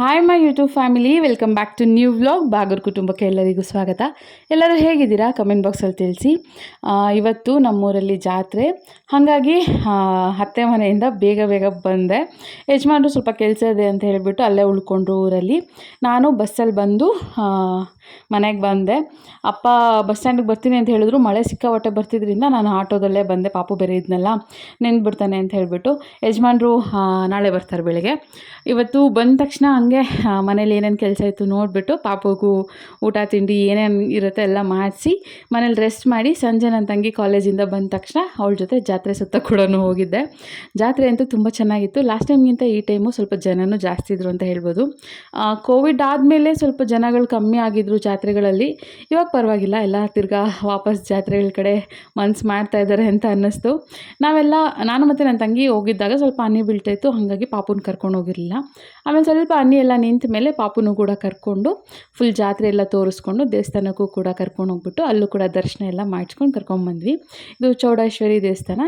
Hi my YouTube family welcome back to new vlog Bagar ಕುಟುಂಬಕ್ಕೆ ಎಲ್ಲರಿಗೂ ಸ್ವಾಗತ. ಎಲ್ಲರೂ ಹೇಗಿದ್ದೀರಾ? ಕಮೆಂಟ್ ಬಾಕ್ಸಲ್ಲಿ ತಿಳಿಸಿ. ಇವತ್ತು ನಮ್ಮೂರಲ್ಲಿ ಜಾತ್ರೆ. ಹಾಗಾಗಿ ಅತ್ತೆ ಮನೆಯಿಂದ ಬೇಗ ಬೇಗ ಬಂದೆ. ಯಜಮಾನರು ಸ್ವಲ್ಪ ಕೆಲಸ ಇದೆ ಅಂತ ಹೇಳಿಬಿಟ್ಟು ಅಲ್ಲೇ ಉಳ್ಕೊಂಡ್ರು ಊರಲ್ಲಿ. ನಾನು ಬಸ್ಸಲ್ಲಿ ಬಂದು ಮನೆಗೆ ಬಂದೆ. ಅಪ್ಪ ಬಸ್ ಸ್ಟ್ಯಾಂಡಿಗೆ ಬರ್ತೀನಿ ಅಂತ ಹೇಳಿದ್ರು. ಮಳೆ ಸಿಕ್ಕಾಪಟ್ಟೆ ಬರ್ತಿದ್ರಿಂದ ನಾನು ಆಟೋದಲ್ಲೇ ಬಂದೆ. ಪಾಪು ಬೇರೆ ಇದ್ನಲ್ಲ ನೆನ್ಬಿಡ್ತಾನೆ ಅಂತ ಹೇಳಿಬಿಟ್ಟು ಯಜಮಾನ್ರು ನಾಳೆ ಬರ್ತಾರೆ ಬೆಳಿಗ್ಗೆ. ಇವತ್ತು ಬಂದ ತಕ್ಷಣ ಹಂಗೆ ಮನೇಲಿ ಏನೇನು ಕೆಲಸ ಇತ್ತು ನೋಡಿಬಿಟ್ಟು ಪಾಪುಗೂ ಊಟ, ತಿಂಡಿ ಏನೇನು ಇರುತ್ತೆ ಎಲ್ಲ ಮಾಡಿಸಿ, ಮನೇಲಿ ರೆಸ್ಟ್ ಮಾಡಿ ಸಂಜೆ ನನ್ನ ತಂಗಿ ಕಾಲೇಜಿಂದ ಬಂದ ತಕ್ಷಣ ಅವಳ ಜೊತೆ ಜಾತ್ರೆ ಸುತ್ತ ಕೂಡ ಹೋಗಿದ್ದೆ. ಜಾತ್ರೆ ಅಂತೂ ತುಂಬ ಚೆನ್ನಾಗಿತ್ತು. ಲಾಸ್ಟ್ ಟೈಮ್ಗಿಂತ ಈ ಟೈಮು ಸ್ವಲ್ಪ ಜನನೂ ಜಾಸ್ತಿ ಇದ್ರು ಅಂತ ಹೇಳ್ಬೋದು. ಕೋವಿಡ್ ಆದಮೇಲೆ ಸ್ವಲ್ಪ ಜನಗಳು ಕಮ್ಮಿ ಆಗಿದ್ರು. ಜಾತ್ರೆಗಳಲ್ಲಿ, ಇವಾಗ ಪರವಾಗಿಲ್ಲ. ಎಲ್ಲ ತಿರ್ಗಾ ವಾಪಸ್ ಜಾತ್ರೆಗಳ ಕಡೆ ಮನ್ಸು ಮಾಡ್ತಾ ಇದ್ದಾರೆ ಅಂತ ಅನ್ನಿಸ್ತು. ನಾವೆಲ್ಲ, ನಾನು ಮತ್ತು ನನ್ನ ತಂಗಿ ಹೋಗಿದ್ದಾಗ ಸ್ವಲ್ಪ ಅನ್ನಿ ಬೀಳ್ತಾಯಿತ್ತು. ಹಾಗಾಗಿ ಪಾಪುನ ಕರ್ಕೊಂಡು ಹೋಗಿರಲಿಲ್ಲ. ಆಮೇಲೆ ಸ್ವಲ್ಪ ಹನಿ ಎಲ್ಲ ನಿಂತ ಮೇಲೆ ಪಾಪುನೂ ಕೂಡ ಕರ್ಕೊಂಡು ಫುಲ್ ಜಾತ್ರೆ ಎಲ್ಲ ತೋರಿಸ್ಕೊಂಡು, ದೇವಸ್ಥಾನಕ್ಕೂ ಕೂಡ ಕರ್ಕೊಂಡು ಹೋಗ್ಬಿಟ್ಟು, ಅಲ್ಲೂ ಕೂಡ ದರ್ಶನ ಎಲ್ಲ ಮಾಡಿಸ್ಕೊಂಡು ಕರ್ಕೊಂಬಂದ್ವಿ. ಇದು ಚೌಡೇಶ್ವರಿ ದೇವಸ್ಥಾನ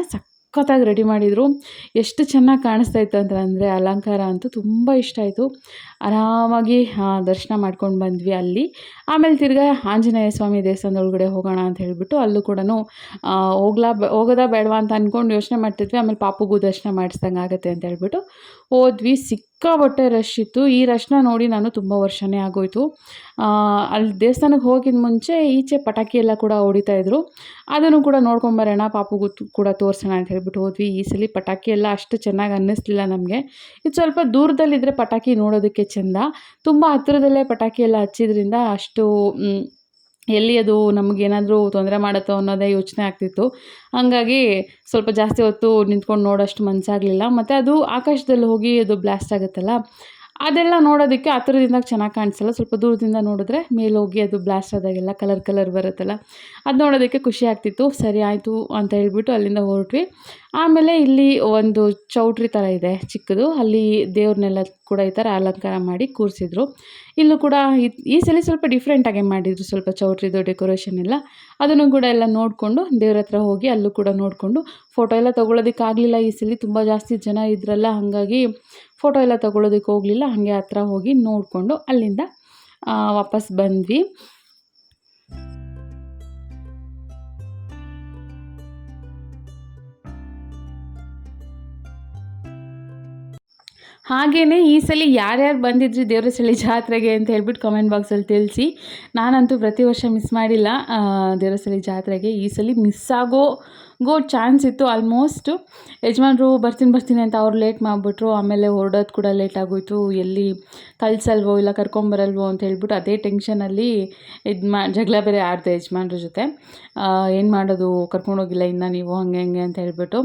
ಸಖತ್ತಾಗಿ ರೆಡಿ ಮಾಡಿದರು. ಎಷ್ಟು ಚೆನ್ನಾಗಿ ಕಾಣಿಸ್ತಾ ಇತ್ತು ಅಂತಂದರೆ ಅಲಂಕಾರ ಅಂತೂ ತುಂಬ ಇಷ್ಟ ಆಯಿತು. ಆರಾಮಾಗಿ ದರ್ಶನ ಮಾಡ್ಕೊಂಡು ಬಂದ್ವಿ ಅಲ್ಲಿ. ಆಮೇಲೆ ತಿರ್ಗಾ ಆಂಜನೇಯ ಸ್ವಾಮಿ ದೇವಸ್ಥಾನದೊಳಗಡೆ ಹೋಗೋಣ ಅಂತ ಹೇಳಿಬಿಟ್ಟು ಅಲ್ಲೂ ಕೂಡ ಹೋಗ್ಲಾ, ಹೋಗೋದಾ ಬೇಡವಾ ಅಂತ ಅಂದ್ಕೊಂಡು ಯೋಚನೆ ಮಾಡ್ತಿದ್ವಿ. ಆಮೇಲೆ ಪಾಪುಗೂ ದರ್ಶನ ಮಾಡಿಸ್ದಂಗೆ ಆಗುತ್ತೆ ಅಂತ ಹೇಳ್ಬಿಟ್ಟು ಹೋದ್ವಿ ಸಿಕ್ಕಾಬಟ್ಟೆ ರಶ್ ಇತ್ತು. ಈ ರಶ್ನ ನೋಡಿ ನಾನು ತುಂಬ ವರ್ಷನೇ ಆಗೋಯ್ತು. ಅಲ್ಲಿ ದೇವಸ್ಥಾನಕ್ಕೆ ಹೋಗಿದ ಮುಂಚೆ ಈಚೆ ಪಟಾಕಿ ಎಲ್ಲ ಕೂಡ ಹೊಡಿತಾ ಇದ್ರು. ಅದನ್ನು ಕೂಡ ನೋಡ್ಕೊಂಬರೋಣ ಪಾಪುಗೂ ಕೂಡ ತೋರಿಸೋಣ ಅಂತ ಹೇಳ್ಬಿಟ್ಟು ಹೋದ್ವಿ. ಈ ಸಲ ಪಟಾಕಿ ಎಲ್ಲ ಅಷ್ಟು ಚೆನ್ನಾಗಿ ಅನ್ನಿಸ್ಲಿಲ್ಲ ನಮಗೆ. ಇದು ಸ್ವಲ್ಪ ದೂರದಲ್ಲಿದ್ದರೆ ಪಟಾಕಿ ನೋಡೋದಕ್ಕೆ ಚೆಂದ. ತುಂಬ ಹತ್ತಿರದಲ್ಲೇ ಪಟಾಕಿ ಎಲ್ಲ ಹಚ್ಚಿದ್ರಿಂದ ಅಷ್ಟು ಎಲ್ಲಿ ಅದು ನಮಗೇನಾದರೂ ತೊಂದರೆ ಮಾಡುತ್ತೋ ಅನ್ನೋದೇ ಯೋಚನೆ ಆಗ್ತಿತ್ತು. ಹಾಗಾಗಿ ಸ್ವಲ್ಪ ಜಾಸ್ತಿ ಹೊತ್ತು ನಿಂತ್ಕೊಂಡು ನೋಡೋಷ್ಟು ಮನಸ್ಸಾಗಲಿಲ್ಲ ಮತ್ತು ಅದು ಆಕಾಶದಲ್ಲಿ ಹೋಗಿ ಅದು ಬ್ಲಾಸ್ಟ್ ಆಗುತ್ತಲ್ಲ? ಅದೆಲ್ಲ ನೋಡೋದಕ್ಕೆ ಹತ್ತಿರದಿಂದ ಚೆನ್ನಾಗಿ ಕಾಣಿಸಲ್ಲ. ಸ್ವಲ್ಪ ದೂರದಿಂದ ನೋಡಿದ್ರೆ ಮೇಲೆ ಹೋಗಿ ಅದು ಬ್ಲಾಸ್ಟ್ ಆದಾಗೆಲ್ಲ ಕಲರ್ ಕಲರ್ ಬರುತ್ತಲ್ಲ? ಅದು ನೋಡೋದಕ್ಕೆ ಖುಷಿ ಆಗ್ತಿತ್ತು. ಸರಿ ಆಯಿತು ಅಂತ ಹೇಳಿಬಿಟ್ಟು ಅಲ್ಲಿಂದ ಹೊರಟ್ವಿ. ಆಮೇಲೆ ಇಲ್ಲಿ ಒಂದು ಚೌಟ್ರಿ ಥರ ಇದೆ ಚಿಕ್ಕದು. ಅಲ್ಲಿ ದೇವ್ರನ್ನೆಲ್ಲ ಕೂಡ ಈ ಥರ ಅಲಂಕಾರ ಮಾಡಿ ಕೂರಿಸಿದ್ರು. ಇಲ್ಲೂ ಕೂಡ ಈ ಸಲ ಸ್ವಲ್ಪ ಡಿಫ್ರೆಂಟಾಗಿ ಮಾಡಿದ್ರು ಸ್ವಲ್ಪ ಚೌಟ್ರಿದು ಡೆಕೋರೇಷನ್ ಎಲ್ಲ. ಅದನ್ನು ಕೂಡ ಎಲ್ಲ ನೋಡಿಕೊಂಡು ದೇವ್ರ ಹತ್ರ ಹೋಗಿ ಅಲ್ಲೂ ಕೂಡ ನೋಡಿಕೊಂಡು ಫೋಟೋ ಎಲ್ಲ ತೊಗೊಳೋದಕ್ಕಾಗಲಿಲ್ಲ ಈ ಸಲ. ತುಂಬ ಜಾಸ್ತಿ ಜನ ಇದ್ರಲ್ಲ, ಹಾಗಾಗಿ ಫೋಟೋ ಎಲ್ಲ ತೊಗೊಳೋದಕ್ಕೆ ಹೋಗಲಿಲ್ಲ. ಹಾಗೆ ಹತ್ರ ಹೋಗಿ ನೋಡಿಕೊಂಡು ಅಲ್ಲಿಂದ ವಾಪಸ್ ಬಂದ್ವಿ. ಹಾಗೆಯೇ ಈ ಸಲ ಯಾರ್ಯಾರು ಬಂದಿದ್ರಿ ದೇವ್ರ ಜಾತ್ರೆಗೆ ಅಂತ ಹೇಳ್ಬಿಟ್ಟು ಕಮೆಂಟ್ ಬಾಕ್ಸಲ್ಲಿ ತಿಳಿಸಿ. ನಾನಂತೂ ಪ್ರತಿ ವರ್ಷ ಮಿಸ್ ಮಾಡಿಲ್ಲ ದೇವ್ರ ಜಾತ್ರೆಗೆ ಈ ಸಲ ಮಿಸ್ ಆಗೋ ಗೋ ಚಾನ್ಸ್ ಇತ್ತು ಆಲ್ಮೋಸ್ಟ್ ಯಜಮಾನ್ರು ಬರ್ತೀನಿ ಬರ್ತೀನಿ ಅಂತ ಅವ್ರು ಲೇಟ್ ಮಾಡಿಬಿಟ್ರು. ಆಮೇಲೆ ಹೊರಡೋದು ಕೂಡ ಲೇಟ್ ಆಗೋಯ್ತು. ಎಲ್ಲಿ ಕಳ್ಸಲ್ವೋ ಇಲ್ಲ ಕರ್ಕೊಂಬರಲ್ವೋ ಅಂತ ಹೇಳ್ಬಿಟ್ಟು ಅದೇ ಟೆನ್ಷನಲ್ಲಿ ಇದು ಮಾ, ಜಗಳ ಬೇರೆ ಆಡಿದೆ ಯಜಮಾನ್ರ ಜೊತೆ. ಏನು ಮಾಡೋದು? ಕರ್ಕೊಂಡೋಗಿಲ್ಲ ಇನ್ನು ನೀವು? ಹಂಗೆ ಹಂಗೆ ಅಂತ ಹೇಳ್ಬಿಟ್ಟು.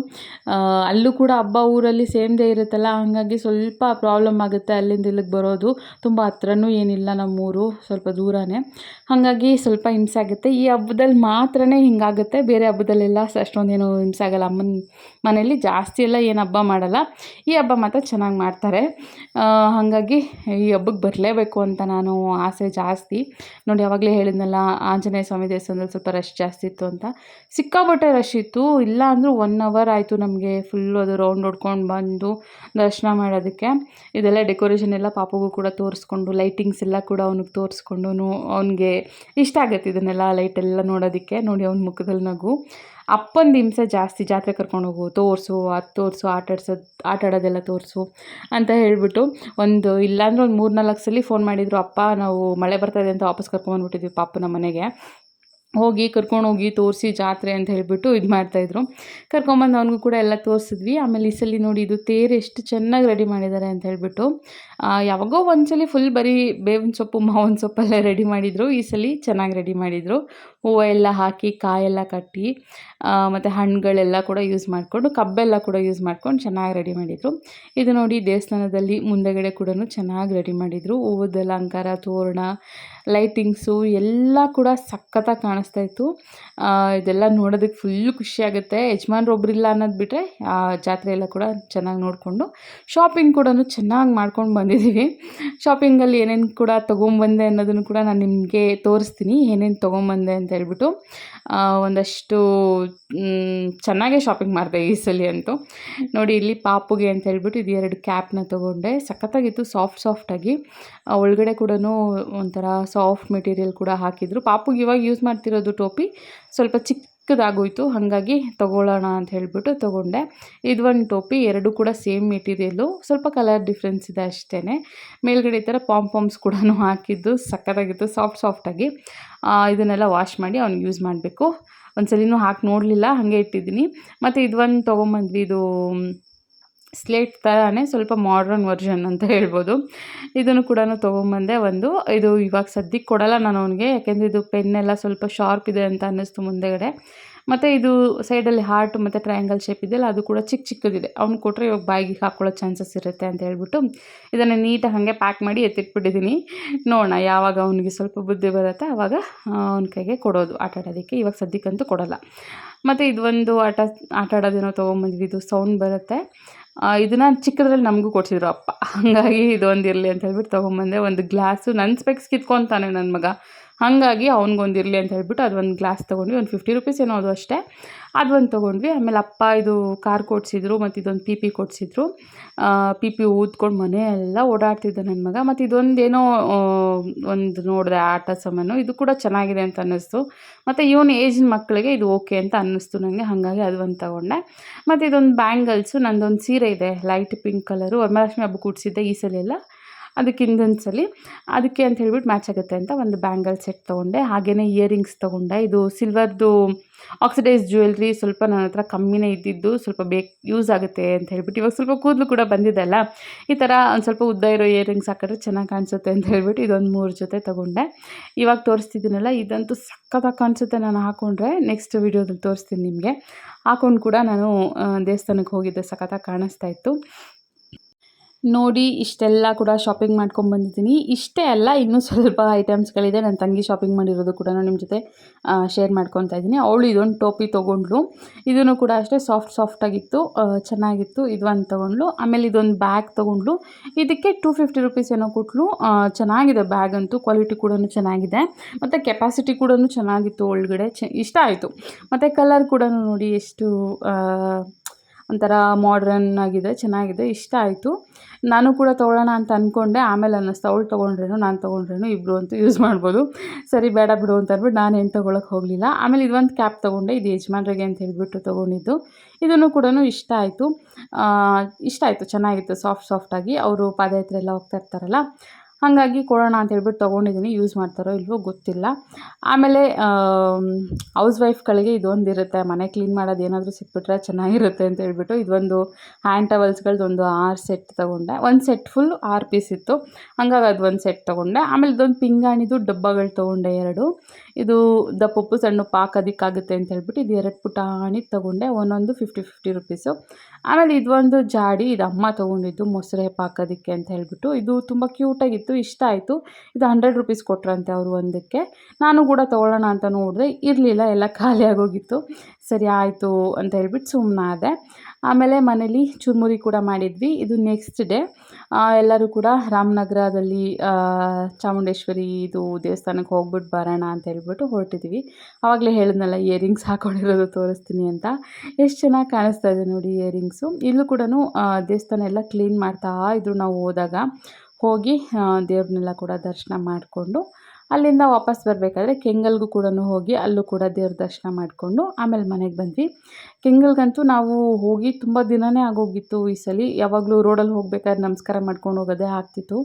ಅಲ್ಲೂ ಕೂಡ ಹಬ್ಬ ಊರಲ್ಲಿ ಸೇಮ್ ಡೇ ಇರುತ್ತಲ್ಲ, ಹಾಗಾಗಿ ಸ್ವಲ್ಪ ಪ್ರಾಬ್ಲಮ್ ಆಗುತ್ತೆ ಅಲ್ಲಿಂದ ಇಲ್ಲಿಗೆ ಬರೋದು. ತುಂಬ ಹತ್ರನೂ ಏನಿಲ್ಲ ನಮ್ಮೂರು, ಸ್ವಲ್ಪ ದೂರನೇ. ಹಾಗಾಗಿ ಸ್ವಲ್ಪ ಹಿಂಸೆ ಆಗುತ್ತೆ. ಈ ಹಬ್ಬದಲ್ಲಿ ಮಾತ್ರನೇ ಹಿಂಗಾಗುತ್ತೆ. ಬೇರೆ ಹಬ್ಬದಲ್ಲೆಲ್ಲ ಸ- ಅಷ್ಟೊಂದೇನು ಹಿಂಸೆ ಆಗಲ್ಲ ಅಮ್ಮನ ಮನೆಯಲ್ಲಿ ಜಾಸ್ತಿ ಎಲ್ಲ ಏನು ಹಬ್ಬ ಮಾಡಲ್ಲ. ಈ ಹಬ್ಬ ಮಾತ್ರ ಚೆನ್ನಾಗಿ ಮಾಡ್ತಾರೆ. ಹಾಗಾಗಿ ಈ ಹಬ್ಬಕ್ಕೆ ಬರಲೇಬೇಕು ಅಂತ ನಾನು ಆಸೆ ಜಾಸ್ತಿ. ನೋಡಿ, ಯಾವಾಗಲೇ ಹೇಳಿದ್ನಲ್ಲ, ಆಂಜನೇಯ ಸ್ವಾಮಿ ದೇವಸ್ಥಾನದಲ್ಲಿ ಸ್ವಲ್ಪ ರಶ್ ಜಾಸ್ತಿ ಇತ್ತು ಅಂತ. ಸಿಕ್ಕಾಬಟ್ಟೆ ರಶ್ ಇತ್ತು. ಇಲ್ಲ ಅಂದರೂ ಒನ್ ಅವರ್ ಆಯಿತು ನಮಗೆ ಫುಲ್ಲು ಅದು ರೌಂಡ್ ಹೊಡ್ಕೊಂಡು ಬಂದು ದರ್ಶನ ಮಾಡೋದಕ್ಕೆ. ಇದೆಲ್ಲ ಡೆಕೋರೇಷನ್ ಎಲ್ಲ ಪಾಪಗೂ ಕೂಡ ತೋರಿಸ್ಕೊಂಡು ಲೈಟಿಂಗ್ಸ್ ಎಲ್ಲ ಕೂಡ ಅವನಿಗೆ ತೋರಿಸ್ಕೊಂಡು ಅವನಿಗೆ ಇಷ್ಟ ಆಗುತ್ತೆ ಇದನ್ನೆಲ್ಲ ಲೈಟೆಲ್ಲ ನೋಡೋದಕ್ಕೆ. ನೋಡಿ, ಅವನ ಮುಖದಲ್ಲಿ ನಗು. ಅಪ್ಪಂದು ಹಿಂಸೆ ಜಾಸ್ತಿ ಜಾತ್ರೆ ಕರ್ಕೊಂಡು ಹೋಗು, ತೋರಿಸು, ಅದು ತೋರಿಸು ಆಟಾಡ್ಸೋದು ಆಟ ಆಡೋದೆಲ್ಲ ತೋರಿಸು ಅಂತ ಹೇಳಿಬಿಟ್ಟು ಒಂದು ಇಲ್ಲಾಂದ್ರೆ ಒಂದು ಮೂರು ನಾಲ್ಕು ಸಲ ಫೋನ್ ಮಾಡಿದರು, ಅಪ್ಪ, ನಾವು ಮಳೆ ಬರ್ತಾಯಿದೆ ಅಂತ ವಾಪಸ್ ಕರ್ಕೊಂಬಂದ್ಬಿಟ್ಟಿದ್ವಿ ನಮ್ಮ ಮನೆಗೆ. ಹೋಗಿ ಕರ್ಕೊಂಡೋಗಿ ತೋರಿಸಿ ಜಾತ್ರೆ ಅಂತ ಹೇಳಿಬಿಟ್ಟು ಇದು ಮಾಡ್ತಾಯಿದ್ರು ಕರ್ಕೊಂಬಂದು ಅವನಿಗೂ ಕೂಡ ಎಲ್ಲ ತೋರಿಸಿದ್ವಿ. ಆಮೇಲೆ ಈ ಸಲ ನೋಡಿ ಇದು ತೇರು ಎಷ್ಟು ಚೆನ್ನಾಗಿ ರೆಡಿ ಮಾಡಿದ್ದಾರೆ ಅಂತ ಹೇಳ್ಬಿಟ್ಟು ಯಾವಾಗೋ ಒಂದ್ಸಲಿ ಫುಲ್ ಬರೀ ಬೇವಿನ ಸೊಪ್ಪು, ಮಾವಿನ ಸೊಪ್ಪೆಲ್ಲ ರೆಡಿ ಮಾಡಿದರು. ಈ ಸಲ ಚೆನ್ನಾಗಿ ರೆಡಿ ಮಾಡಿದರು. ಹೂವು ಎಲ್ಲ ಹಾಕಿ, ಕಾಯೆಲ್ಲ ಕಟ್ಟಿ ಮತ್ತು ಹಣ್ಣುಗಳೆಲ್ಲ ಕೂಡ ಯೂಸ್ ಮಾಡಿಕೊಂಡು, ಕಬ್ಬೆಲ್ಲ ಕೂಡ ಯೂಸ್ ಮಾಡ್ಕೊಂಡು ಚೆನ್ನಾಗಿ ರೆಡಿ ಮಾಡಿದರು. ಇದು ನೋಡಿ ದೇವಸ್ಥಾನದಲ್ಲಿ ಮುಂದೆಗಡೆ ಕೂಡ ಚೆನ್ನಾಗಿ ರೆಡಿ ಮಾಡಿದರು. ಹೂವದ ಅಲಂಕಾರ, ತೋರಣ ಲೈಟಿಂಗ್ಸು ಎಲ್ಲ ಕೂಡ ಸಖತ್ತಾಗಿ ಕಾಣಿಸ್ತಾ ಇತ್ತು. ಇದೆಲ್ಲ ನೋಡೋದಕ್ಕೆ ಫುಲ್ಲು ಖುಷಿಯಾಗುತ್ತೆ ಯಜಮಾನ್ರು ಒಬ್ರಿಲ್ಲ ಅನ್ನೋದು ಬಿಟ್ಟರೆ ಜಾತ್ರೆ ಎಲ್ಲ ಕೂಡ ಚೆನ್ನಾಗಿ ನೋಡಿಕೊಂಡು ಶಾಪಿಂಗ್ ಕೂಡ ಚೆನ್ನಾಗಿ ಮಾಡ್ಕೊಂಡು ಬಂದಿದ್ದೀವಿ ಶಾಪಿಂಗಲ್ಲಿ ಏನೇನು ಕೂಡ ತೊಗೊಂಬಂದೆ ಅನ್ನೋದನ್ನು ಕೂಡ ನಾನು ನಿಮಗೆ ತೋರಿಸ್ತೀನಿ. ಏನೇನು ತೊಗೊಂಬಂದೆ ಅಂತ ಹೇಳ್ಬಿಟ್ಟು ಒಂದಷ್ಟು ಚೆನ್ನಾಗೆ ಶಾಪಿಂಗ್ ಮಾಡಿದೆ ಈ ಸಲ ಅಂತೂ. ನೋಡಿ, ಇಲ್ಲಿ ಪಾಪುಗೆ ಅಂತ ಹೇಳ್ಬಿಟ್ಟು ಇದು ಎರಡು ಕ್ಯಾಪ್ನ ತೊಗೊಂಡೆ. ಸಖತ್ತಾಗಿತ್ತು ಸಾಫ್ಟ್ ಸಾಫ್ಟಾಗಿ ಒಳಗಡೆ ಕೂಡ ಒಂಥರ ಸಾಫ್ಟ್ ಮೆಟೀರಿಯಲ್ ಕೂಡ ಹಾಕಿದ್ರು. ಪಾಪುಗೆ ಇವಾಗ ಯೂಸ್ ಮಾಡ್ತಿರೋದು ಟೋಪಿ ಸ್ವಲ್ಪ ಚಿಕ್ಕದಾಗೋಯ್ತು, ಹಾಗಾಗಿ ತೊಗೊಳ್ಳೋಣ ಅಂತ ಹೇಳಿಬಿಟ್ಟು ತೊಗೊಂಡೆ. ಇದು ಒಂದು ಟೋಪಿ, ಎರಡು ಕೂಡ ಸೇಮ್ ಮೆಟೀರಿಯಲ್ಲು. ಸ್ವಲ್ಪ ಕಲರ್ ಡಿಫ್ರೆನ್ಸ್ ಇದೆ ಅಷ್ಟೇ ಮೇಲ್ಗಡೆ ಈ ಥರ ಪಾಮ್ ಪಾಮ್ಸ್ ಕೂಡ ಹಾಕಿದ್ದು ಸಕ್ಕತ್ತಾಗಿತ್ತು ಸಾಫ್ಟ್ ಸಾಫ್ಟಾಗಿ. ಇದನ್ನೆಲ್ಲ ವಾಶ್ ಮಾಡಿ ಅವ್ನಿಗೆ ಯೂಸ್ ಮಾಡಬೇಕು. ಒಂದು ಸಲಿನೂ ಹಾಕಿ ನೋಡಲಿಲ್ಲ, ಹಾಗೆ ಇಟ್ಟಿದ್ದೀನಿ. ಮತ್ತು ಇದು ಒಂದು ತೊಗೊಂಬಂದ್ವಿ, ಇದು ಸ್ಲೇಟ್ ಥರನೇ ಸ್ವಲ್ಪ ಮಾಡ್ರನ್ ವರ್ಷನ್ ಅಂತ ಹೇಳ್ಬೋದು. ಇದನ್ನು ಕೂಡ ತೊಗೊಂಬಂದೆ ಒಂದು, ಇದು ಇವಾಗ ಸದ್ಯಕ್ಕೆ ಕೊಡಲ್ಲ ನಾನು ಅವನಿಗೆ, ಯಾಕೆಂದರೆ ಇದು ಪೆನ್ನೆಲ್ಲ ಸ್ವಲ್ಪ ಶಾರ್ಪ್ ಇದೆ ಅಂತ ಅನ್ನಿಸ್ತು ಮುಂದೆಗಡೆ. ಮತ್ತು ಇದು ಸೈಡಲ್ಲಿ ಹಾರ್ಟ್ ಮತ್ತು ಟ್ರಯಾಂಗಲ್ ಶೇಪ್ ಇದೆಯಲ್ಲ, ಅದು ಕೂಡ ಚಿಕ್ಕ ಚಿಕ್ಕದಿದೆ. ಅವ್ನು ಕೊಟ್ಟರೆ ಇವಾಗ ಬಾಯಿಗೆ ಹಾಕ್ಕೊಳ್ಳೋ ಚಾನ್ಸಸ್ ಇರುತ್ತೆ ಅಂತ ಹೇಳ್ಬಿಟ್ಟು ಇದನ್ನು ನೀಟಾಗಿ ಹಾಗೆ ಪ್ಯಾಕ್ ಮಾಡಿ ಎತ್ತಿಟ್ಬಿಟ್ಟಿದ್ದೀನಿ ನೋಡೋಣ, ಯಾವಾಗ ಅವನಿಗೆ ಸ್ವಲ್ಪ ಬುದ್ಧಿ ಬರುತ್ತೆ ಆವಾಗ ಅವನ ಕೈಗೆ ಕೊಡೋದು. ಆಟ ಆಡೋದಕ್ಕೆ ಇವಾಗ ಸದ್ಯಕ್ಕಂತೂ ಕೊಡೋಲ್ಲ. ಮತ್ತು ಇದು ಒಂದು ಆಟ ಆಟ ಆಡೋದೇನೋ ತೊಗೊಂಬಂದ್ವಿ, ಇದು ಸೌಂಡ್ ಬರುತ್ತೆ. ಇದನ್ನು ಚಿಕ್ಕದ್ರಲ್ಲಿ ನಮಗೂ ಕೊಡ್ಸಿದ್ರು ಅಪ್ಪ. ಹಾಗಾಗಿ ಇದೊಂದು ಇರಲಿ ಅಂತ ಹೇಳ್ಬಿಟ್ಟು ತೊಗೊಂಬಂದೆ. ಒಂದು ಗ್ಲಾಸು ನನ್ನ ಸ್ಪೆಕ್ಸ್ ಕಿತ್ಕೊತಾನೆ ನನ್ನ ಮಗ. ಹಾಗಾಗಿ ಅವ್ನಿಗೊಂದಿರಲಿ ಅಂತ ಹೇಳ್ಬಿಟ್ಟು ಅದೊಂದು ಗ್ಲಾಸ್ ತೊಗೊಂಡ್ವಿ. ಒಂದು ಫಿಫ್ಟಿ ರುಪೀಸ್ ಏನೋ ಅದು ಅಷ್ಟೇ. ಅದೊಂದು ತೊಗೊಂಡ್ವಿ. ಆಮೇಲೆ ಅಪ್ಪ ಇದು ಕಾರ್ ಕೊಡಿಸಿದ್ರು, ಮತ್ತು ಇದೊಂದು ಪಿ ಪಿ ಕೊಡಿಸಿದ್ರು. ಪಿ ಪಿ ಊದ್ಕೊಂಡು ಮನೆಯೆಲ್ಲ ಓಡಾಡ್ತಿದ್ದ ಓಡಾಡ್ತಿದ್ದೆ ನನ್ನ ಮಗ. ಮತ್ತು ಇದೊಂದು ಏನೋ ಒಂದು ನೋಡಿದೆ ಆಟ ಸಾಮಾನು. ಇದು ಕೂಡ ಚೆನ್ನಾಗಿದೆ ಅಂತ ಅನ್ನಿಸ್ತು. ಮತ್ತು ಇವನ ಏಜಿನ ಮಕ್ಕಳಿಗೆ ಇದು ಓಕೆ ಅಂತ ಅನ್ನಿಸ್ತು ನನಗೆ ಹಾಗಾಗಿ ಅದು ಒಂದು ತೊಗೊಂಡೆ. ಮತ್ತು ಇದೊಂದು ಬ್ಯಾಂಗಲ್ಸು ನಂದೊಂದು ಸೀರೆ ಇದೆ ಲೈಟ್ ಪಿಂಕ್ ಕಲರು ವರಮಹಾಲಕ್ಷ್ಮಿ ಹಬ್ಬ ಕೂಡಿಸಿದ್ದೆ ಈ ಸಲ ಎಲ್ಲ. ಅದಕ್ಕೆ ಹಿಂದೊಂದು ಅದಕ್ಕೆ ಅಂತ ಹೇಳ್ಬಿಟ್ಟು ಮ್ಯಾಚ್ ಆಗುತ್ತೆ ಅಂತ ಒಂದು ಬ್ಯಾಂಗಲ್ ಸೆಟ್ ತೊಗೊಂಡೆ. ಹಾಗೆಯೇ ಇಯರಿಂಗ್ಸ್ ತೊಗೊಂಡೆ. ಇದು ಸಿಲ್ವರ್ದು ಆಕ್ಸಿಡೈಸ್ ಜ್ಯುವೆಲ್ರಿ ಸ್ವಲ್ಪ ನನ್ನ ಹತ್ರ ಕಮ್ಮಿನೇ ಇದ್ದಿದ್ದು, ಸ್ವಲ್ಪ ಬೇಕ್ ಯೂಸ್ ಆಗುತ್ತೆ ಅಂತ ಹೇಳ್ಬಿಟ್ಟು ಇವಾಗ ಸ್ವಲ್ಪ ಕೂದಲು ಕೂಡ ಬಂದಿದೆ ಅಲ್ಲ. ಈ ಥರ ಒಂದು ಸ್ವಲ್ಪ ಉದ್ದ ಇರೋ ಇಯರಿಂಗ್ಸ್ ಹಾಕಿದ್ರೆ ಚೆನ್ನಾಗಿ ಕಾಣಿಸುತ್ತೆ ಅಂತ ಹೇಳ್ಬಿಟ್ಟು ಇದೊಂದು ಮೂರು ಜೊತೆ ತೊಗೊಂಡೆ. ಇವಾಗ ತೋರಿಸ್ತಿದ್ದೀನಲ್ಲ, ಇದಂತೂ ಸಖತ್ತಾಗಿ ಕಾಣಿಸುತ್ತೆ ನಾನು ಹಾಕ್ಕೊಂಡ್ರೆ ನೆಕ್ಸ್ಟ್ ವೀಡಿಯೋದಲ್ಲಿ ತೋರಿಸ್ತೀನಿ ನಿಮಗೆ. ಹಾಕೊಂಡು ಕೂಡ ನಾನು ದೇವಸ್ಥಾನಕ್ಕೆ ಹೋಗಿದ್ದೆ, ಸಖತ್ತಾಗಿ ಕಾಣಿಸ್ತಾ ಇತ್ತು. ನೋಡಿ, ಇಷ್ಟೆಲ್ಲ ಕೂಡ ಶಾಪಿಂಗ್ ಮಾಡ್ಕೊಂಡು ಬಂದಿದ್ದೀನಿ. ಇಷ್ಟೇ ಅಲ್ಲ, ಇನ್ನೂ ಸ್ವಲ್ಪ ಐಟಮ್ಸ್ಗಳಿದೆ ನನ್ನ ತಂಗಿ ಶಾಪಿಂಗ್ ಮಾಡಿರೋದು ಕೂಡ ನಿಮ್ಮ ಜೊತೆ ಶೇರ್ ಮಾಡ್ಕೊತಾ ಇದ್ದೀನಿ. ಅವಳು ಇದೊಂದು ಟೋಪಿ ತೊಗೊಂಡ್ಳು. ಇದನ್ನು ಕೂಡ ಅಷ್ಟೇ ಸಾಫ್ಟ್ ಸಾಫ್ಟಾಗಿತ್ತು ಚೆನ್ನಾಗಿತ್ತು. ಇದು ಒಂದು ತೊಗೊಂಡ್ಳು. ಆಮೇಲೆ ಇದೊಂದು ಬ್ಯಾಗ್ ತೊಗೊಂಡ್ಳು. ಇದಕ್ಕೆ ಟೂ ಫಿಫ್ಟಿ ರುಪೀಸ್ ಏನೋ ಕೊಟ್ಲು. ಚೆನ್ನಾಗಿದೆ ಬ್ಯಾಗ್ ಅಂತೂ. ಕ್ವಾಲಿಟಿ ಕೂಡ ಚೆನ್ನಾಗಿದೆ. ಮತ್ತು ಕೆಪಾಸಿಟಿ ಕೂಡ ಚೆನ್ನಾಗಿತ್ತು ಒಳಗಡೆ. ಇಷ್ಟ ಆಯಿತು. ಮತ್ತು ಕಲರ್ ಕೂಡ ನೋಡಿ ಎಷ್ಟು ಒಂಥರ ಮಾಡ್ರನ್ ಆಗಿದೆ, ಚೆನ್ನಾಗಿದೆ, ಇಷ್ಟ ಆಯಿತು. ನಾನು ಕೂಡ ತೊಗೊಳ್ಳೋಣ ಅಂತ ಅಂದ್ಕೊಂಡೆ ಆಮೇಲೆ ಅನ್ನಿಸ್ತು, ಅವಳು ತೊಗೊಂಡ್ರೇನು, ನಾನು ತೊಗೊಂಡ್ರೇನು ಇಬ್ಬರು ಅಂತೂ ಯೂಸ್ ಮಾಡ್ಬೋದು. ಸರಿ, ಬೇಡ ಬಿಡು ಅಂತ ಅಂದ್ಬಿಟ್ಟು ನಾನು ಏನು ತೊಗೊಳಕ್ಕೆ ಹೋಗಲಿಲ್ಲ. ಆಮೇಲೆ ಇದೊಂದು ಕ್ಯಾಪ್ ತೊಗೊಂಡೆ, ಇದು ಯಜಮಾನ್ರಿಗೆ ಅಂತ ಹೇಳಿಬಿಟ್ಟು ತೊಗೊಂಡಿದ್ದು. ಇದನ್ನು ಕೂಡ ಇಷ್ಟ ಆಯಿತು. ಇಷ್ಟ ಆಯಿತು, ಚೆನ್ನಾಗಿತ್ತು ಸಾಫ್ಟ್ ಸಾಫ್ಟಾಗಿ ಅವರು ಪಾದಯಾತ್ರೆ ಎಲ್ಲ ಹೋಗ್ತಾ ಇರ್ತಾರಲ್ಲ ಹಾಗಾಗಿ ಕೊಡೋಣ ಅಂತ ಹೇಳ್ಬಿಟ್ಟು ತೊಗೊಂಡಿದ್ದೀನಿ. ಯೂಸ್ ಮಾಡ್ತಾರೋ ಇಲ್ವೋ ಗೊತ್ತಿಲ್ಲ. ಆಮೇಲೆ ಹೌಸ್ ವೈಫ್ಗಳಿಗೆ ಇದೊಂದು ಇರುತ್ತೆ ಮನೆ ಕ್ಲೀನ್ ಮಾಡೋದು ಏನಾದರೂ ಸಿಕ್ಬಿಟ್ರೆ ಚೆನ್ನಾಗಿರುತ್ತೆ ಅಂತ ಹೇಳ್ಬಿಟ್ಟು ಇದೊಂದು ಹ್ಯಾಂಡ್ ಟವಲ್ಸ್ಗಳ್ದೊಂದು ಆರು ಸೆಟ್ ತೊಗೊಂಡೆ. ಒಂದು ಸೆಟ್ ಫುಲ್ ಆರು ಪೀಸ್ ಇತ್ತು. ಹಂಗಾಗಿ ಅದು ಒಂದು ಸೆಟ್ ತೊಗೊಂಡೆ. ಆಮೇಲೆ ಇದೊಂದು ಪಿಂಗಾಣಿದು ಡಬ್ಬಗಳು ತೊಗೊಂಡೆ ಎರಡು. ಇದು ದಪ್ಪಪ್ಪು ಸಣ್ಣ ಪಾಕೋದಕ್ಕಾಗುತ್ತೆ ಅಂತ ಹೇಳ್ಬಿಟ್ಟು ಇದು ಎರಡು ಪುಟಾಣಿ ತೊಗೊಂಡೆ. ಒಂದೊಂದು ಫಿಫ್ಟಿ ಫಿಫ್ಟಿ ರುಪೀಸು ಆಮೇಲೆ ಇದೊಂದು ಜಾಡಿ ಇದು ಅಮ್ಮ ತೊಗೊಂಡಿದ್ದು ಮೊಸರೆ ಪಾಕೋದಕ್ಕೆ ಅಂತ ಹೇಳ್ಬಿಟ್ಟು. ಇದು ತುಂಬ ಕ್ಯೂಟಾಗಿತ್ತು, ಇಷ್ಟ ಆಯಿತು. ಇದು ಹಂಡ್ರೆಡ್ ರುಪೀಸ್ ಕೊಟ್ರಂತೆ ಅವರು ಒಂದಕ್ಕೆ. ನಾನು ಕೂಡ ತೊಗೊಳ್ಳೋಣ ಅಂತ ನೋಡಿದೆ, ಇರಲಿಲ್ಲ, ಎಲ್ಲ ಖಾಲಿಯಾಗೋಗಿತ್ತು ಸರಿ, ಆಯಿತು ಅಂತ ಹೇಳ್ಬಿಟ್ಟು ಸುಮ್ಮನಾದೆ ಆಮೇಲೆ ಮನೇಲಿ ಚುರುಮುರಿ ಕೂಡ ಮಾಡಿದ್ವಿ. ಇದು ನೆಕ್ಸ್ಟ್ ಡೇ ಎಲ್ಲರೂ ಕೂಡ ರಾಮನಗರದಲ್ಲಿ ಚಾಮುಂಡೇಶ್ವರಿ ಇದು ದೇವಸ್ಥಾನಕ್ಕೆ ಹೋಗ್ಬಿಟ್ಟು ಬರೋಣ ಅಂತ ಹೇಳ್ಬಿಟ್ಟು ಹೊರಟಿದ್ವಿ. ಆವಾಗಲೇ ಹೇಳಿದ್ನಲ್ಲ ಇಯರಿಂಗ್ಸ್ ಹಾಕೊಂಡಿರೋದು ತೋರಿಸ್ತೀನಿ ಅಂತ. ಎಷ್ಟು ಚೆನ್ನಾಗಿ ಕಾಣಿಸ್ತಾ ಇದೆ ನೋಡಿ ಇಯರಿಂಗ್ಸು ಇಲ್ಲೂ ಕೂಡ ದೇವಸ್ಥಾನ ಎಲ್ಲ ಕ್ಲೀನ್ ಮಾಡ್ತಾ ಇದ್ರು ನಾವು ಹೋದಾಗ. ಹೋಗಿ ದೇವ್ರನ್ನೆಲ್ಲ ಕೂಡ ದರ್ಶನ ಮಾಡಿಕೊಂಡು ಅಲ್ಲಿಂದ ವಾಪಸ್ ಬರಬೇಕಾದ್ರೆ ಕೆಂಗಲ್ಗೂ ಕೂಡ ಹೋಗಿ ಅಲ್ಲೂ ಕೂಡ ದೇವ್ರ ದರ್ಶನ ಮಾಡಿಕೊಂಡು ಆಮೇಲೆ ಮನೆಗೆ ಬಂದ್ವಿ. ಕೆಂಗಲ್ಗಂತೂ ನಾವು ಹೋಗಿ ತುಂಬ ದಿನವೇ ಆಗೋಗಿತ್ತು ಈ ಸಲ. ಯಾವಾಗಲೂ ರೋಡಲ್ಲಿ ಹೋಗ್ಬೇಕಾದ್ರೆ ನಮಸ್ಕಾರ ಮಾಡ್ಕೊಂಡು ಹೋಗೋದೇ ಆಗ್ತಿತ್ತು.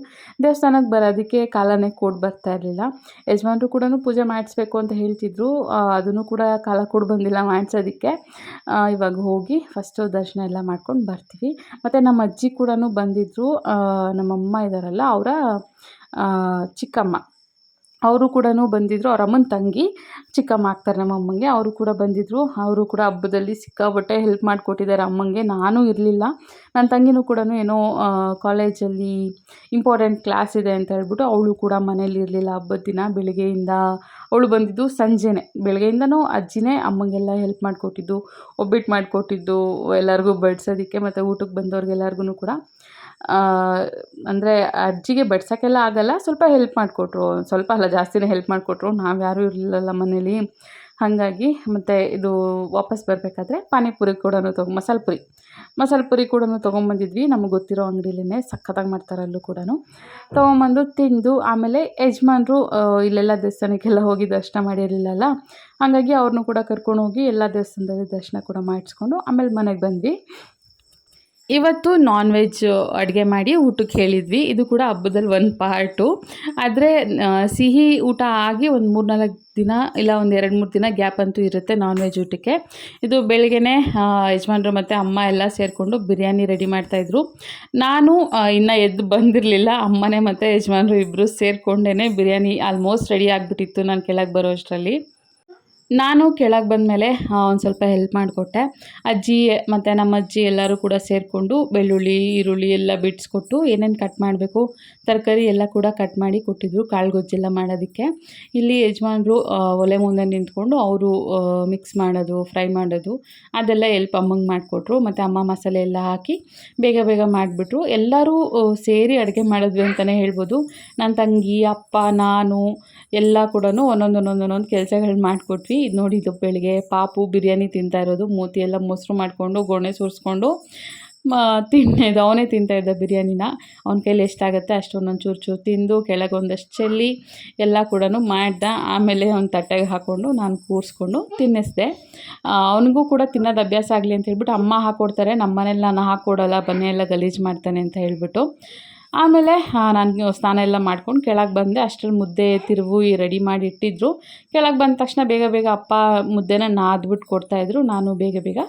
ದೇವಸ್ಥಾನಕ್ಕೆ ಬರೋದಕ್ಕೆ ಕಾಲನೇ ಕೊಟ್ಟು ಬರ್ತಾ ಇರಲಿಲ್ಲ. ಯಜಮಾನ್ರು ಕೂಡ ಪೂಜೆ ಮಾಡಿಸ್ಬೇಕು ಅಂತ ಹೇಳ್ತಿದ್ರು. ಅದನ್ನು ಕೂಡ ಕಾಲ ಕೊಡು ಬಂದಿಲ್ಲ ಮಾಡಿಸೋದಕ್ಕೆ. ಇವಾಗ ಹೋಗಿ ಫಸ್ಟು ದರ್ಶನ ಎಲ್ಲ ಮಾಡ್ಕೊಂಡು ಬರ್ತೀವಿ. ಮತ್ತು ನಮ್ಮ ಅಜ್ಜಿ ಕೂಡ ಬಂದಿದ್ದರು ನಮ್ಮಮ್ಮ ಇದ್ದಾರಲ್ಲ ಅವರ ಚಿಕ್ಕಮ್ಮ. ಅವರು ಕೂಡ ಬಂದಿದ್ದರು ಅವ್ರ ಅಮ್ಮನ ತಂಗಿ ಚಿಕ್ಕಮ್ಮ ಆಗ್ತಾರೆ ನಮ್ಮ ಅಮ್ಮಂಗೆ. ಅವರು ಕೂಡ ಬಂದಿದ್ದರು ಅವರು ಕೂಡ ಹಬ್ಬದಲ್ಲಿ ಸಿಕ್ಕಾಪಟ್ಟೆ ಹೆಲ್ಪ್ ಮಾಡಿಕೊಟ್ಟಿದ್ದಾರೆ ಅಮ್ಮಂಗೆ. ನಾನು ಇರಲಿಲ್ಲ. ನನ್ನ ತಂಗಿನೂ ಕೂಡ ಏನೋ ಕಾಲೇಜಲ್ಲಿ ಇಂಪಾರ್ಟೆಂಟ್ ಕ್ಲಾಸ್ ಇದೆ ಅಂತ ಹೇಳ್ಬಿಟ್ಟು ಅವಳು ಕೂಡ ಮನೇಲಿ ಇರಲಿಲ್ಲ. ಹಬ್ಬದ ದಿನ ಬೆಳಗ್ಗೆಯಿಂದ ಅವಳು ಬಂದಿದ್ದು ಸಂಜೆನೇ. ಬೆಳಗ್ಗೆಯಿಂದನೂ ಅಜ್ಜಿನೇ ಅಮ್ಮಂಗೆಲ್ಲ ಹೆಲ್ಪ್ ಮಾಡಿಕೊಟ್ಟಿದ್ದು, ಒಬ್ಬಿಟ್ಟು ಮಾಡಿಕೊಟ್ಟಿದ್ದು, ಎಲ್ಲರಿಗೂ ಬಡಿಸೋದಕ್ಕೆ ಮತ್ತು ಊಟಕ್ಕೆ ಬಂದವ್ರಿಗೆಲ್ಲರಿಗೂ ಕೂಡ. ಅಂದರೆ ಅಜ್ಜಿಗೆ ಬಡ್ಸೋಕ್ಕೆಲ್ಲ ಆಗಲ್ಲ, ಸ್ವಲ್ಪ ಹೆಲ್ಪ್ ಮಾಡಿಕೊಟ್ರು. ಸ್ವಲ್ಪ ಅಲ್ಲ, ಜಾಸ್ತಿನೇ ಹೆಲ್ಪ್ ಮಾಡಿಕೊಟ್ರು. ನಾವು ಯಾರೂ ಇರಲಿಲ್ಲಲ್ಲ ಮನೇಲಿ. ಹಾಗಾಗಿ ಮತ್ತು ಇದು ವಾಪಸ್ ಬರಬೇಕಾದ್ರೆ ಪಾನಿಪುರಿ ಕೂಡ ತೊಗೊ, ಮಸಾಲೆ ಪುರಿ. ಮಸಾಲೆ ಪುರಿ ಕೂಡ ತೊಗೊಂಬಂದಿದ್ವಿ. ನಮಗೆ ಗೊತ್ತಿರೋ ಅಂಗಡಿಲೇ ಸಖತ್ತಾಗಿ ಮಾಡ್ತಾರೆ ಅಲ್ಲೂ ಕೂಡ ತೊಗೊಂಬಂದು ತಿಂದು ಆಮೇಲೆ ಯಜಮಾನ್ರು ಇಲ್ಲೆಲ್ಲ ದೇವಸ್ಥಾನಕ್ಕೆಲ್ಲ ಹೋಗಿ ದರ್ಶನ ಮಾಡಿರಲಿಲ್ಲಲ್ಲ. ಹಾಗಾಗಿ ಅವ್ರನ್ನೂ ಕೂಡ ಕರ್ಕೊಂಡು ಹೋಗಿ ಎಲ್ಲ ದೇವಸ್ಥಾನದಲ್ಲಿ ದರ್ಶನ ಕೂಡ ಮಾಡಿಸ್ಕೊಂಡು ಆಮೇಲೆ ಮನೆಗೆ ಬಂದ್ವಿ. ಇವತ್ತು ನಾನ್ ವೆಜ್ ಅಡುಗೆ ಮಾಡಿ ಊಟಕ್ಕೆ ಹೇಳಿದ್ವಿ. ಇದು ಕೂಡ ಹಬ್ಬದಲ್ಲಿ ಒಂದು ಪಾರ್ಟು ಆದರೆ ಸಿಹಿ ಊಟ ಆಗಿ ಒಂದು ಮೂರು ನಾಲ್ಕು ದಿನ ಇಲ್ಲ ಒಂದು ಎರಡು ಮೂರು ದಿನ ಗ್ಯಾಪ್ ಅಂತೂ ಇರುತ್ತೆ ನಾನ್ ವೆಜ್ ಊಟಕ್ಕೆ. ಇದು ಬೆಳಗ್ಗೆನೇ ಯಜಮಾನ್ರು ಮತ್ತು ಅಮ್ಮ ಎಲ್ಲ ಸೇರಿಕೊಂಡು ಬಿರಿಯಾನಿ ರೆಡಿ ಮಾಡ್ತಾಯಿದ್ರು ನಾನು ಇನ್ನೂ ಎದ್ದು ಬಂದಿರಲಿಲ್ಲ. ಅಮ್ಮನೇ ಮತ್ತು ಯಜಮಾನ್ರು ಇಬ್ಬರು ಸೇರಿಕೊಂಡೇ ಬಿರಿಯಾನಿ ಆಲ್ಮೋಸ್ಟ್ ರೆಡಿ ಆಗಿಬಿಟ್ಟಿತ್ತು ನಾನು ಕೆಳಗೆ ಬರೋ ಅಷ್ಟರಲ್ಲಿ. ನಾನು ಕೆಳಗೆ ಬಂದಮೇಲೆ ಒಂದು ಸ್ವಲ್ಪ ಹೆಲ್ಪ್ ಮಾಡಿಕೊಟ್ಟೆ. ಅಜ್ಜಿ ಮತ್ತು ನಮ್ಮ ಅಜ್ಜಿ ಎಲ್ಲರೂ ಕೂಡ ಸೇರಿಕೊಂಡು ಬೆಳ್ಳುಳ್ಳಿ, ಈರುಳ್ಳಿ ಎಲ್ಲ ಬಿಡಿಸ್ಕೊಟ್ಟು ಏನೇನು ಕಟ್ ಮಾಡಬೇಕು, ತರಕಾರಿ ಎಲ್ಲ ಕೂಡ ಕಟ್ ಮಾಡಿ ಕೊಟ್ಟಿದ್ದರು ಕಾಳು ಗೊಜ್ಜೆಲ್ಲ ಮಾಡೋದಕ್ಕೆ. ಇಲ್ಲಿ ಯಜಮಾನರು ಒಲೆ ಮುಂದೆ ನಿಂತ್ಕೊಂಡು ಅವರು ಮಿಕ್ಸ್ ಮಾಡೋದು ಫ್ರೈ ಮಾಡೋದು, ಅದೆಲ್ಲ ಎಲ್ಪ್ ಅಮ್ಮಂಗೆ ಮಾಡಿಕೊಟ್ರು. ಮತ್ತು ಅಮ್ಮ ಮಸಾಲೆ ಎಲ್ಲ ಹಾಕಿ ಬೇಗ ಬೇಗ ಮಾಡಿಬಿಟ್ರು. ಎಲ್ಲರೂ ಸೇರಿ ಅಡುಗೆ ಮಾಡಿದ್ವಿ ಅಂತಲೇ ಹೇಳ್ಬೋದು. ನನ್ನ ತಂಗಿ, ಅಪ್ಪ, ನಾನು ಎಲ್ಲ ಕೂಡ ಒಂದೊಂದು ಒಂದೊಂದು ಒಂದೊಂದು ಕೆಲಸಗಳು ಮಾಡಿಕೊಟ್ವಿ. ಇದು ನೋಡಿ ಇದು ಬೆಳಿಗ್ಗೆ ಪಾಪು ಬಿರಿಯಾನಿ ತಿಂತಾ ಇರೋದು. ಮೂತಿ ಎಲ್ಲ ಮೊಸರು ಮಾಡಿಕೊಂಡು ಗೊಣೆ ಸುರಿಸ್ಕೊಂಡು ತಿನ್ನೇದು. ಅವನೇ ಇದ್ದ ಬಿರಿಯಾನಿನ. ಅವನ ಕೈಲಿ ಎಷ್ಟಾಗುತ್ತೆ ಅಷ್ಟು ಚೂರು ಚೂರು ತಿಂದು, ಕೆಳಗೆ ಒಂದಷ್ಟು ಚೆಲ್ಲಿ ಎಲ್ಲ ಕೂಡ ಮಾಡ್ದೆ. ಆಮೇಲೆ ಅವ್ನ ತಟ್ಟೆಗೆ ಹಾಕ್ಕೊಂಡು ನಾನು ಕೂರಿಸ್ಕೊಂಡು ತಿನ್ನಿಸ್ದೆ. ಅವನಿಗೂ ಕೂಡ ತಿನ್ನೋದು ಅಭ್ಯಾಸ ಆಗಲಿ ಅಂತ ಹೇಳ್ಬಿಟ್ಟು ಅಮ್ಮ ಹಾಕ್ಕೊಡ್ತಾರೆ ನಮ್ಮ ಮನೇಲಿ ನಾನು ಹಾಕ್ಕೊಡೋಲ್ಲ ಬನ್ನಿ ಎಲ್ಲ ಗಲೀಜು ಮಾಡ್ತಾನೆ ಅಂತ ಹೇಳ್ಬಿಟ್ಟು. ಆಮೇಲೆ ನಾನು ಸ್ನಾನ ಎಲ್ಲ ಮಾಡ್ಕೊಂಡು ಕೆಳಗೆ ಬಂದೆ. ಅಷ್ಟರಲ್ಲಿ ಮುದ್ದೆ, ತಿರುವು ರೆಡಿ ಮಾಡಿ ಇಟ್ಟಿದ್ರು. ಕೆಳಗೆ ಬಂದ ತಕ್ಷಣ ಬೇಗ ಬೇಗ ಅಪ್ಪ ಮುದ್ದೆನ ನಾದ್ಬಿಟ್ಟು ಕೊಡ್ತಾಯಿದ್ರು ನಾನು ಬೇಗ ಬೇಗ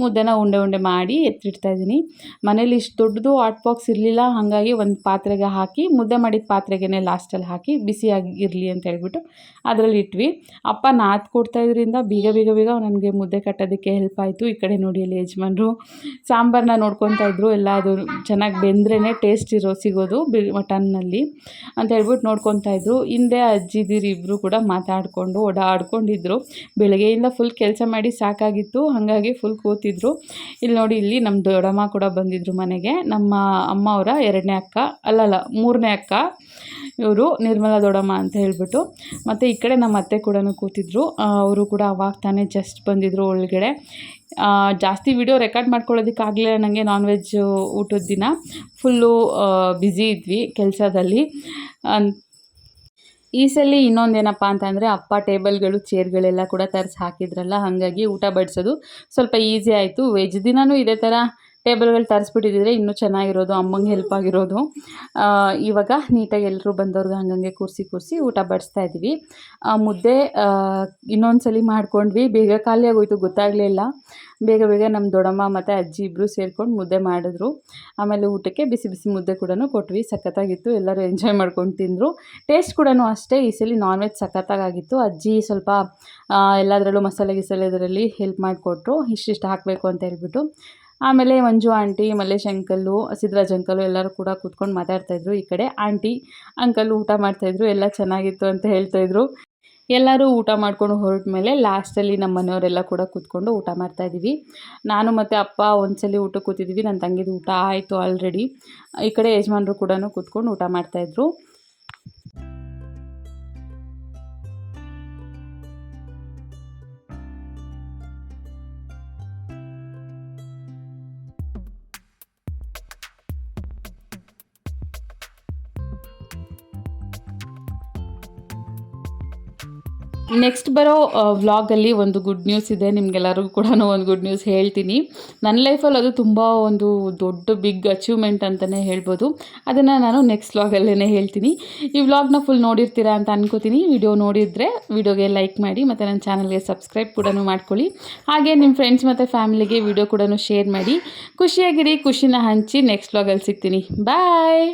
ಮುದ್ದೆನ ಉಂಡೆ ಉಂಡೆ ಮಾಡಿ ಎತ್ತಿಡ್ತಾಯಿದ್ದೀನಿ ಮನೇಲಿ ಇಷ್ಟು ದೊಡ್ಡದು ಆಟ್ ಬಾಕ್ಸ್ ಇರಲಿಲ್ಲ, ಹಾಗಾಗಿ ಒಂದು ಪಾತ್ರೆಗೆ ಹಾಕಿ, ಮುದ್ದೆ ಮಾಡಿದ ಪಾತ್ರೆಗೇ ಲಾಸ್ಟಲ್ಲಿ ಹಾಕಿ, ಬಿಸಿಯಾಗಿ ಇರಲಿ ಅಂತ ಹೇಳ್ಬಿಟ್ಟು ಅದರಲ್ಲಿ ಇಟ್ವಿ. ಅಪ್ಪ ನಾದ್ ಕೊಡ್ತಾಯಿದ್ರಿಂದ ಬೀಗ ಬೀಗ ಬೀಗ ನನಗೆ ಮುದ್ದೆ ಕಟ್ಟೋದಕ್ಕೆ ಹೆಲ್ಪ್ ಆಯಿತು. ಈ ಕಡೆ ನೋಡಿ ಅಲ್ಲಿ ಯಜಮಾನರು ಸಾಂಬಾರನ್ನ ನೋಡ್ಕೊತಾ ಇದ್ರು. ಎಲ್ಲ ಅದು ಚೆನ್ನಾಗಿ ಬೆಂದ್ರೇ ಟೇಸ್ಟ್ ಇರೋ, ಸಿಗೋದು ಬಿ, ಮಟನ್ನಲ್ಲಿ ಅಂತ ಹೇಳ್ಬಿಟ್ಟು ನೋಡ್ಕೊತಾ ಇದ್ರು. ಹಿಂದೆ ಅಜ್ಜಿದಿರು ಇಬ್ಬರು ಕೂಡ ಮಾತಾಡಿಕೊಂಡು ಓಡಾಡ್ಕೊಂಡಿದ್ರು. ಬೆಳಗ್ಗೆಯಿಂದ ಫುಲ್ ಕೆಲಸ ಮಾಡಿ ಸಾಕಾಗಿತ್ತು. ಹಾಗಾಗಿ ಫುಲ್ ಕೂತಿದ್ರು ಇಲ್ಲಿ ನೋಡಿ, ಇಲ್ಲಿ ನಮ್ಮ ದೊಡ್ಡಮ್ಮ ಕೂಡ ಬಂದಿದ್ರು ಮನೆಗೆ. ನಮ್ಮ ಅಮ್ಮ ಅವರ ಎರಡನೇ ಅಕ್ಕ, ಅಲ್ಲಲ್ಲ, ಮೂರನೇ ಅಕ್ಕ. ಇವರು ನಿರ್ಮಲಾ ದೊಡ್ಡಮ್ಮ ಅಂತ ಹೇಳಿಬಿಟ್ಟು. ಮತ್ತು ಈ ಕಡೆ ನಮ್ಮ ಅತ್ತೆ ಕೂಡ ಕೂತಿದ್ರು. ಅವರು ಕೂಡ ಅವಾಗ ತಾನೇ ಜಸ್ಟ್ ಬಂದಿದ್ರು ಒಳಗಡೆ. ಜಾಸ್ತಿ ವಿಡಿಯೋ ರೆಕಾರ್ಡ್ ಮಾಡ್ಕೊಳ್ಳೋದಕ್ಕಾಗಲಿಲ್ಲ ನನಗೆ ನಾನ್ ವೆಜ್ ಊಟದ ದಿನ. ಫುಲ್ಲು ಬ್ಯುಸಿ ಇದ್ವಿ ಕೆಲಸದಲ್ಲಿ. ಈ ಸಲ ಇನ್ನೊಂದೇನಪ್ಪ ಅಂತಂದರೆ ಅಪ್ಪ ಟೇಬಲ್ಗಳು, ಚೇರ್ಗಳೆಲ್ಲ ಕೂಡ ತರಿಸಿ ಹಾಕಿದ್ರಲ್ಲ, ಹಾಗಾಗಿ ಊಟ ಬಡಿಸೋದು ಸ್ವಲ್ಪ ಈಸಿ ಆಯಿತು. ವೆಜ್ ದಿನವೂ ಇದೇ ಥರ ಟೇಬಲ್ಗಳು ತರಿಸ್ಬಿಟ್ಟಿದ್ರೆ ಇನ್ನೂ ಚೆನ್ನಾಗಿರೋದು, ಅಮ್ಮಂಗೆ ಹೆಲ್ಪ್ ಆಗಿರೋದು. ಇವಾಗ ನೀಟಾಗಿ ಎಲ್ಲರೂ ಬಂದವ್ರಿಗೆ ಹಂಗಂಗೆ ಕೂರಿಸಿ ಕೂರಿಸಿ ಊಟ ಬಡಿಸ್ತಾ ಇದ್ದೀವಿ ಮುದ್ದೆ ಇನ್ನೊಂದು ಸಲ ಮಾಡ್ಕೊಂಡ್ವಿ. ಬೇಗ ಖಾಲಿ ಆಗೋಯ್ತು ಗೊತ್ತಾಗಲೇ ಇಲ್ಲ. ಬೇಗ ಬೇಗ ನಮ್ಮ ದೊಡ್ಡಮ್ಮ ಮತ್ತು ಅಜ್ಜಿ ಇಬ್ಬರು ಸೇರ್ಕೊಂಡು ಮುದ್ದೆ ಮಾಡಿದ್ರು. ಆಮೇಲೆ ಊಟಕ್ಕೆ ಬಿಸಿ ಬಿಸಿ ಮುದ್ದೆ ಕೂಡ ಕೊಟ್ವಿ. ಸಖತ್ತಾಗಿತ್ತು. ಎಲ್ಲರೂ ಎಂಜಾಯ್ ಮಾಡ್ಕೊಂಡು ತಿಂದರು. ಟೇಸ್ಟ್ ಕೂಡ ಅಷ್ಟೇ. ಈ ಸಲ ನಾನ್ ವೆಜ್ ಸಖತ್ತಾಗಿತ್ತು ಅಜ್ಜಿ ಸ್ವಲ್ಪ ಎಲ್ಲದರಲ್ಲೂ ಮಸಾಲೆ ಗಿಸಾಲೆ ಇದರಲ್ಲಿ ಹೆಲ್ಪ್ ಮಾಡಿಕೊಟ್ರು. ಇಷ್ಟಿಷ್ಟು ಹಾಕಬೇಕು ಅಂತ ಹೇಳ್ಬಿಟ್ಟು. ಆಮೇಲೆ Manju, aunty Mallesh uncle Siddaraj uncle ಎಲ್ಲರೂ ಕೂಡ ಕೂತ್ಕೊಂಡು ಮಾತಾಡ್ತಾಯಿದ್ರು ಈ ಕಡೆ. ಆಂಟಿ ಅಂಕಲ್ ಊಟ ಮಾಡ್ತಾಯಿದ್ರು ಎಲ್ಲ ಚೆನ್ನಾಗಿತ್ತು ಅಂತ ಹೇಳ್ತಾಯಿದ್ರು ಎಲ್ಲರೂ ಊಟ ಮಾಡ್ಕೊಂಡು ಹೊರಟ ಮೇಲೆ ಲಾಸ್ಟಲ್ಲಿ ನಮ್ಮ ಮನೆಯವರೆಲ್ಲ ಕೂಡ ಕೂತ್ಕೊಂಡು ಊಟ ಮಾಡ್ತಾಯಿದ್ದೀವಿ ನಾನು ಮತ್ತು ಅಪ್ಪ ಒಂದ್ಸಲಿ ಊಟ ಕೂತಿದ್ದೀವಿ. ನನ್ನ ತಂಗಿದು ಊಟ ಆಯಿತು ಆಲ್ರೆಡಿ ಈ ಕಡೆ ಯಜಮಾನ್ರು ಕೂಡ ಕೂತ್ಕೊಂಡು ಊಟ ಮಾಡ್ತಾಯಿದ್ರು ನೆಕ್ಸ್ಟ್ ಬರೋ ವ್ಲಾಗಲ್ಲಿ ಒಂದು ಗುಡ್ ನ್ಯೂಸ್ ಇದೆ. ನಿಮಗೆಲ್ಲರಿಗೂ ಕೂಡ ಒಂದು ಗುಡ್ ನ್ಯೂಸ್ ಹೇಳ್ತೀನಿ. ನನ್ನ ಲೈಫಲ್ಲಿ ಅದು ತುಂಬ ಒಂದು ದೊಡ್ಡ ಬಿಗ್ ಅಚೀವ್ಮೆಂಟ್ ಅಂತಲೇ ಹೇಳ್ಬೋದು. ಅದನ್ನು ನಾನು ನೆಕ್ಸ್ಟ್ ವ್ಲಾಗಲ್ಲೇ ಹೇಳ್ತೀನಿ. ಈ ವ್ಲಾಗ್ನ ಫುಲ್ ನೋಡಿರ್ತೀರಾ ಅಂತ ಅನ್ಕೋತೀನಿ. ವಿಡಿಯೋ ನೋಡಿದರೆ ವಿಡಿಯೋಗೆ ಲೈಕ್ ಮಾಡಿ, ಮತ್ತು ನನ್ನ ಚಾನಲ್ಗೆ ಸಬ್ಸ್ಕ್ರೈಬ್ ಕೂಡ ಮಾಡ್ಕೊಳ್ಳಿ. ಹಾಗೆ ನಿಮ್ಮ ಫ್ರೆಂಡ್ಸ್ ಮತ್ತು ಫ್ಯಾಮಿಲಿಗೆ ವಿಡಿಯೋ ಕೂಡ ಶೇರ್ ಮಾಡಿ. ಖುಷಿಯಾಗಿರಿ, ಖುಷಿನ ಹಂಚಿ ನೆಕ್ಸ್ಟ್ ವ್ಲಾಗಲ್ಲಿ ಸಿಗ್ತೀನಿ. ಬಾಯ್